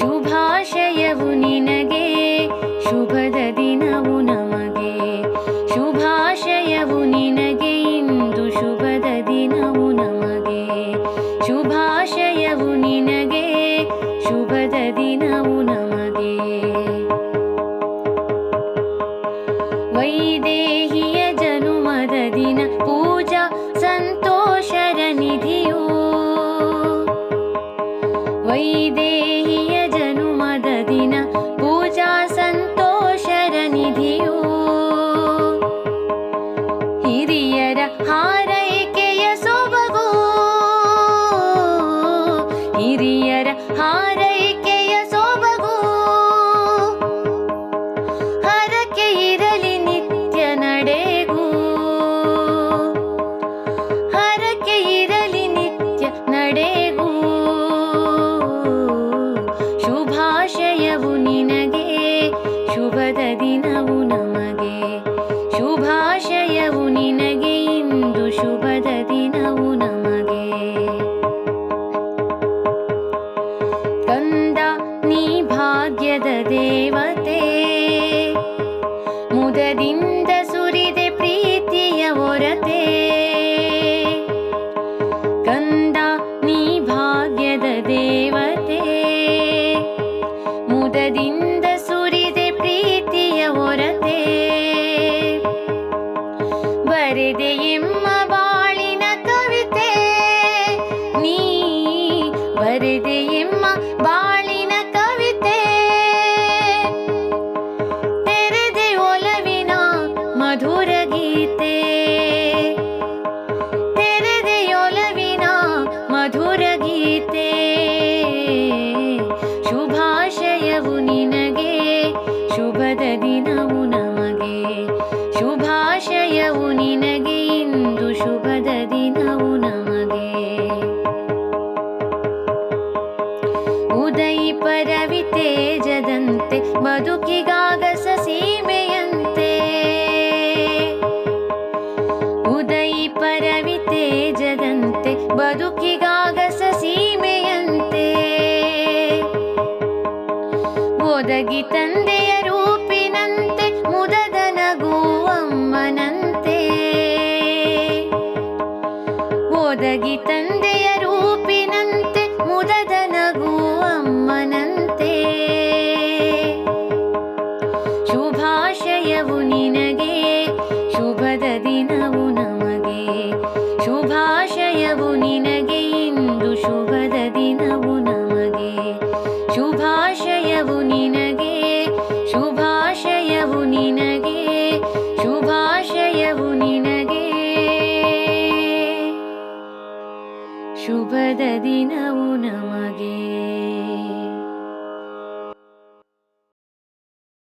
ಶುಭಾಶಯವು ನಿನಗೆ ಶುಭದ ದಿನವು ನಮಗೆ ಶುಭಾಶಯವು ನಿನಗೆ ವೈದೇಹಿಯ ಜನುಮದ ದಿನ ಪೂಜಾ ಸಂತೋಷರ ನಿಧಿಯೋ. ವೈದೇಹಿಯ ಜನುಮದ ದಿನ ಪೂಜಾ ಸಂತೋಷರ ನಿಧಿಯೋ. ಹಿರಿಯರ ಹಾರೈಕೆಯ ಸೊಬಗೋ. ಹಿರಿಯರ ಹಾರೈಕೆಯ ಕಂದ ನೀ ಭಾಗ್ಯದ ದೇವತೆ, ಮುದದಿಂದ ಸುರಿದೆ ಪ್ರೀತಿಯ ಒರತೆ ಕಂದ ನೀ ಭಾಗ್ಯದ ದೇವತೆ, ಮುದದಿಂದ ಸುರಿದೆ ಪ್ರೀತಿಯ ಒರತೆ ಬರೆದೆ ಎಮ್ಮ ಮಧುರ ಗೀತೆ ತೆರೆದೆ ಒಲವಿನ ಮಧುರ ಗೀತೆ ಶುಭಾಶಯವು ನಿನಗೆ ಶುಭದ ದಿನವು ನಮಗೆ ಶುಭಾಶಯವು ನಿನಗೆ ಇಂದು ಶುಭದ ದಿನವು ನಮಗೆ ಉದಯಿ ಪರವಿ ತೇಜದಂತೆ ಬದುಕಿಗಾಗಸ ಬದುಕಿಗಾಗಸ ಸೀಮೆಯಂತೆ ಒದಗಿ ತಂದೆಯ ರೂಪಿನಂತೆ ಮುದದ ನಗುವಮ್ಮನಂತೆ ಒದಗಿ ತಂದೆಯ ರೂಪಿನಂತೆ ಮುದದ ನಗುವಮ್ಮನಂತೆ ಶುಭಾಶಯವು ನಿನಗೆ, ಶುಭದ ದಿನವು ನಮಗೆ ಶುಭಾಶಯವು ನಿನಗೆ. ಶುಭಾಶಯವು ನಿನಗೆ. ಶುಭಾಶಯವು ನಿನಗೆ. ಶುಭದ ದಿನವು ನಮಗೆ.